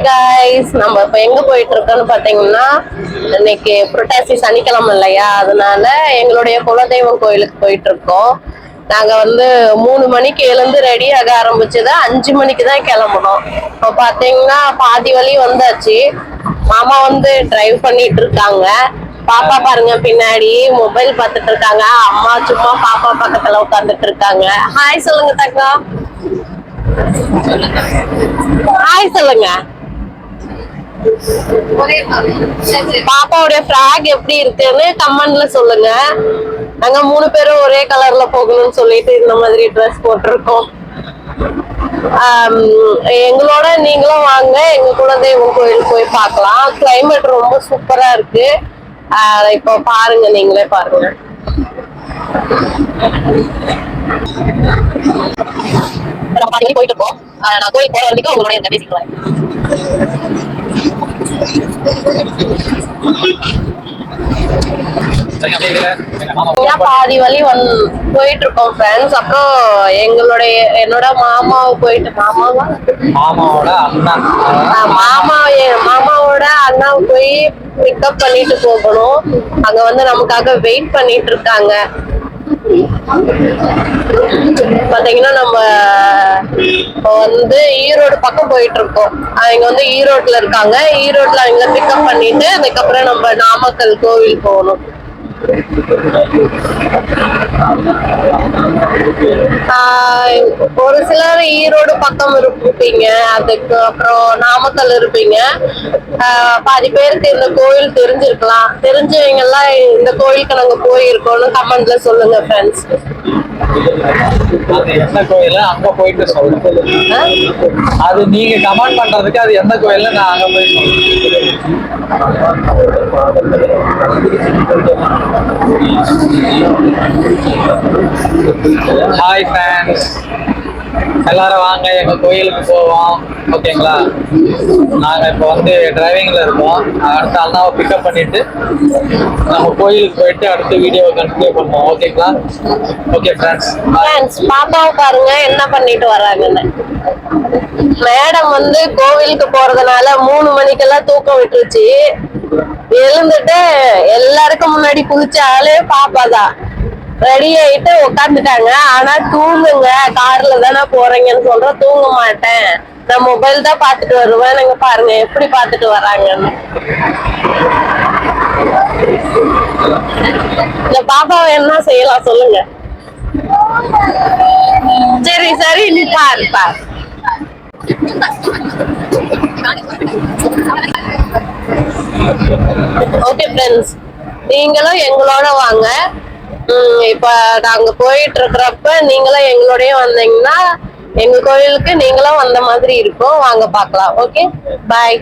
Hi guys நம்ம இப்போ எங்க போயிட்டு இருக்கோம்னு பாத்தீங்கன்னா இன்னைக்கு புரட்டாசி சனிக்கிழமை இல்லையா? அதனால எங்களுடைய குலதெய்வம் கோயிலுக்கு போயிட்டு இருக்கோம் நாங்க வந்து மூணு மணிக்கு எழுந்து ரெடி ஆக ஆரம்பிச்சது அஞ்சு மணிக்கு தான் கிளம்பணும் இப்போ பாத்தீங்கன்னா பாதி வழி வந்தாச்சு. மாமா வந்து டிரைவ் பண்ணிட்டு இருக்காங்க. பாப்பா பாருங்க பின்னாடி மொபைல் பார்த்துட்டு இருக்காங்க. அம்மா சும்மா பாப்பா பக்கத்துல உட்காந்துட்டு இருக்காங்க. ஹாய் சொல்லுங்க தக்கா ஹாய் சொல்லுங்க. பாப்பாவுடைய ஃப்ராக் எப்படி இருக்குன்னு கமெண்ட்ல சொல்லுங்க. நாங்க மூணு பேரும் ஒரே கலர்ல போகணும்னு சொல்லிட்டு இந்த மாதிரி ட்ரெஸ் போட்டிருக்கோம். எங்களோட நீங்களும் வாங்க எங்க குலதெய்வம் கோயில் போய் பார்க்கலாம். கிளைமேட் ரொம்ப சூப்பரா இருக்கு. இப்போ பாருங்க நீங்களே பாருங்க. போயிட்டு இருக்கோம். நான் கோயில் போற வரைக்கும் உங்களோட பேசிக்கலாம் பாதி வழி வந் போயிட்டு இருக்கோம் ஃப்ரெண்ட்ஸ் அப்புறம் எங்களுடைய என்னோட மாமாவை போயிட்டு மாமாவா? மாமாவோட அண்ணா மாமா மாமாவோட அண்ணாவை போய் பிக்கப் பண்ணிட்டு போகணும். அங்க வந்து நமக்காக வெயிட் பண்ணிட்டு இருக்காங்க. பாத்தீங்கன்னா நம்ம வந்து ஈரோடு பக்கம் போயிட்டு இருக்கோம் அவங்க வந்து ஈரோட்ல இருக்காங்க. ஈரோட்ல அவங்க பிக்கப் பண்ணிட்டு அதுக்கப்புறம் நம்ம நாமக்கல் கோவில் போகணும். ஒரு சிலர் ஈரோடு பக்கம் இருப்பீங்க அதுக்கு அப்புறம் நாமக்கல் இருப்பீங்க. பாதி பேருக்கு இந்த கோயில் தெரிஞ்சிருக்கலாம். தெரிஞ்சவங்க எல்லாம் இந்த கோயிலுக்கு நாங்க போயிருக்கோம்னு கமெண்ட்ல சொல்லுங்க ஃப்ரெண்ட்ஸ் அது எந்த கோயில்? அங்க போயிட்டு சொல்லுங்க. அது நீங்க கமெண்ட் பண்றதுக்கு அது எந்த கோயில்னு நான் அங்க போய் சொல்றேன். ஹாய் ஃபேன்ஸ் எல்லாரும் வாங்க எங்க கோயிலுக்கு போவோம். ஓகேங்களா? நாங்க இப்போ வந்து டிரைவிங்ல இருக்கோம். அடுத்த அண்ணாவை பிக்கப் பண்ணிட்டு நம்ம கோயிலுக்கு போயிட்டு அடுத்த வீடியோவை கண்டினியூ பண்ணுவோம். ஓகேங்களா? ஓகே ஃப்ரெண்ட்ஸ் ஃப்ரெண்ட்ஸ் பாப்பாவை பாருங்க என்ன பண்ணிட்டு வர்றாங்கன்னு மேடம் வந்து கோவிலுக்கு போறதுனால மூணு மணிக்கெல்லாம் தூக்கம் விட்டுருச்சு. எழுந்துட்டு எல்லாருக்கும் முன்னாடி குளிச்ச ஆளே பாப்பா தான் ரெடி ஆயிட்டு உட்காந்துட்டாங்க ஆனா தூங்குங்க. கார்ல தானே போறீங்கன்னு சொல்ற தூங்க மாட்டேன். நான் மொபைல் தான் பாத்துட்டு வருவேன். நீங்க பாருங்க எப்படி பாத்துட்டு வராங்கன்னு. இந்த பாப்பாவை என்ன செய்யலாம் சொல்லுங்க. சரி சரி நீ பாரு பாரு. ஓகே ஃப்ரெண்ட்ஸ் நீங்களும் எங்களோட வாங்க. இப்ப நாங்க போயிட்டு இருக்கிறப்ப நீங்களும் எங்களோடய வந்தீங்கன்னா எங்க கோயிலுக்கு நீங்களும் வந்த மாதிரி இருக்கும். வாங்க பாக்கலாம். Okay bye